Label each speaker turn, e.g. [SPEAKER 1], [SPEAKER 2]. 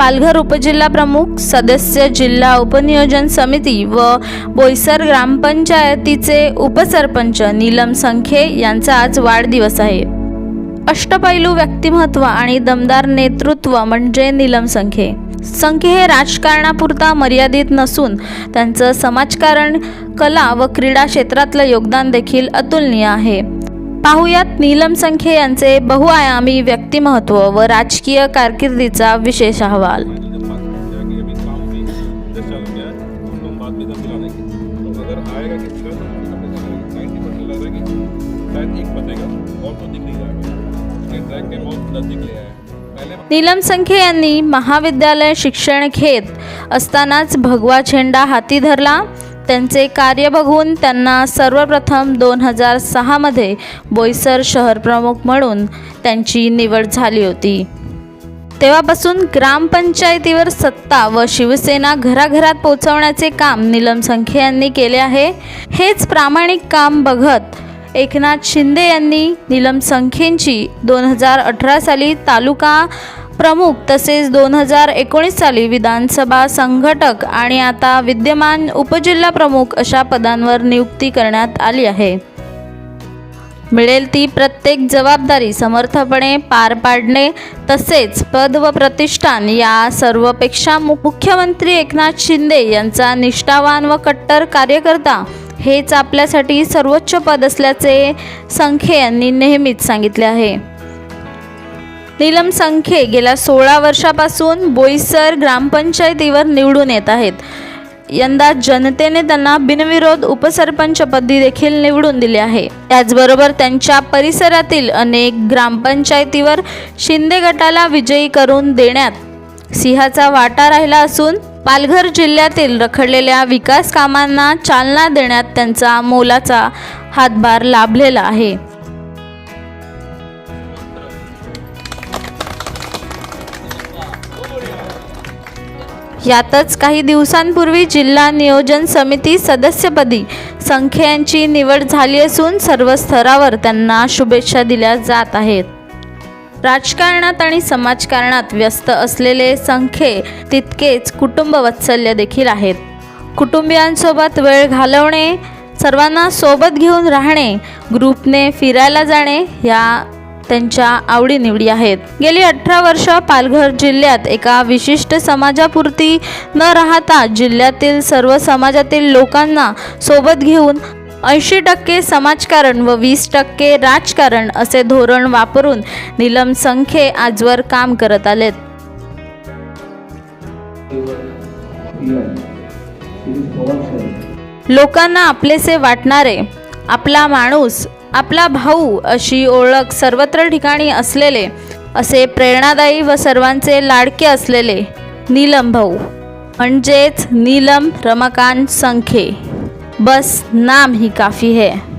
[SPEAKER 1] पालघर उपजिल्हा प्रमुख सदस्य जिल्हा उपनियोजन समिती व बोईसर ग्रामपंचायतीचे उपसरपंच नीलम संखे यांचा आज वाढदिवस आहे. अष्टपैलू व्यक्तिमत्व आणि दमदार नेतृत्व म्हणजे नीलम संखे. संखे हे राजकारणापुरता मर्यादित नसून त्यांचं समाजकारण कला व क्रीडा क्षेत्रातलं योगदान देखील अतुलनीय आहे. पाहुयात. नीलम संखे यांचे बहुआयामी व्यक्तिमत्व व राजकीय कारकिर्दीचा विशेष अहवाल. नीलम संखे यांनी महाविद्यालय शिक्षण घेत असतानाच भगवा झेंडा हाती धरला. त्यांचे कार्य बघून त्यांना सर्वप्रथम दोन हजार सहामध्ये बोईसर शहरप्रमुख म्हणून त्यांची निवड झाली होती. तेव्हापासून ग्रामपंचायतीवर सत्ता व शिवसेना घराघरात पोहोचवण्याचे काम नीलम संखे यांनी केले आहे. हेच प्रामाणिक काम बघत एकनाथ शिंदे यांनी नीलम संखेंची दोन हजार अठरा साली तालुका प्रमुख तसेच दोन हजार एकोणीस साली विधानसभा संघटक आणि आता विद्यमान उपजिल्हा प्रमुख अशा पदांवर नियुक्ती करण्यात आली आहे. मिळेल ती प्रत्येक जबाबदारी समर्थपणे पार पाडणे तसेच पद व प्रतिष्ठान या सर्वपेक्षा मु- मुख्यमंत्री एकनाथ शिंदे यांचा निष्ठावान व कट्टर कार्यकर्ता हेच आपल्यासाठी सर्वोच्च पद असल्याचे संखे यांनी नेहमीच सांगितले आहे. नीलम संखे गेल्या सोळा वर्षापासून बोईसर ग्रामपंचायतीवर निवडून येत आहेत. यंदा जनतेने त्यांना बिनविरोध उपसरपंचपदी देखील निवडून दिले आहे. त्याचबरोबर त्यांच्या परिसरातील अनेक ग्रामपंचायतीवर शिंदे गटाला विजयी करून देण्यात सिंहाचा वाटा राहिला असून पालघर जिल्ह्यातील रखडलेल्या विकास कामांना चालना देण्यात त्यांचा मोलाचा हातभार लाभलेला आहे. यातच काही दिवसांपूर्वी जिल्हा नियोजन समिती सदस्यपदी संख्येची यांची निवड झाली असून सर्व स्तरावर त्यांना शुभेच्छा दिल्या जात आहेत. राजकारणात आणि समाजकारणात व्यस्त असलेले संख्ये तितकेच कुटुंब वात्सल्य देखील आहेत. कुटुंबियांसोबत वेळ घालवणे सर्वांना सोबत घेऊन राहणे ग्रुपने फिरायला जाणे या त्यांच्या आवडीनिवडी आहेत. गेली अठरा वर्ष पालघर जिल्ह्यात एका विशिष्ट समाजापुरती न राहता जिल्ह्यातील सर्व समाजातील लोकांना सोबत घेऊन ऐंशी टक्के समाजकारण व वीस टक्के राजकारण असे धोरण वापरून नीलम संखे आजवर काम करत आलेत. लोकांना आपलेसे वाटणारे आपला माणूस आपला भाऊ अशी ओळख सर्वत्र ठिकाणी असलेले असे प्रेरणादायी व सर्वांचे लाडके असलेले नीलम भाऊ. म्हणजेच नीलम रमाकांत संखे. बस नाम ही काफी है.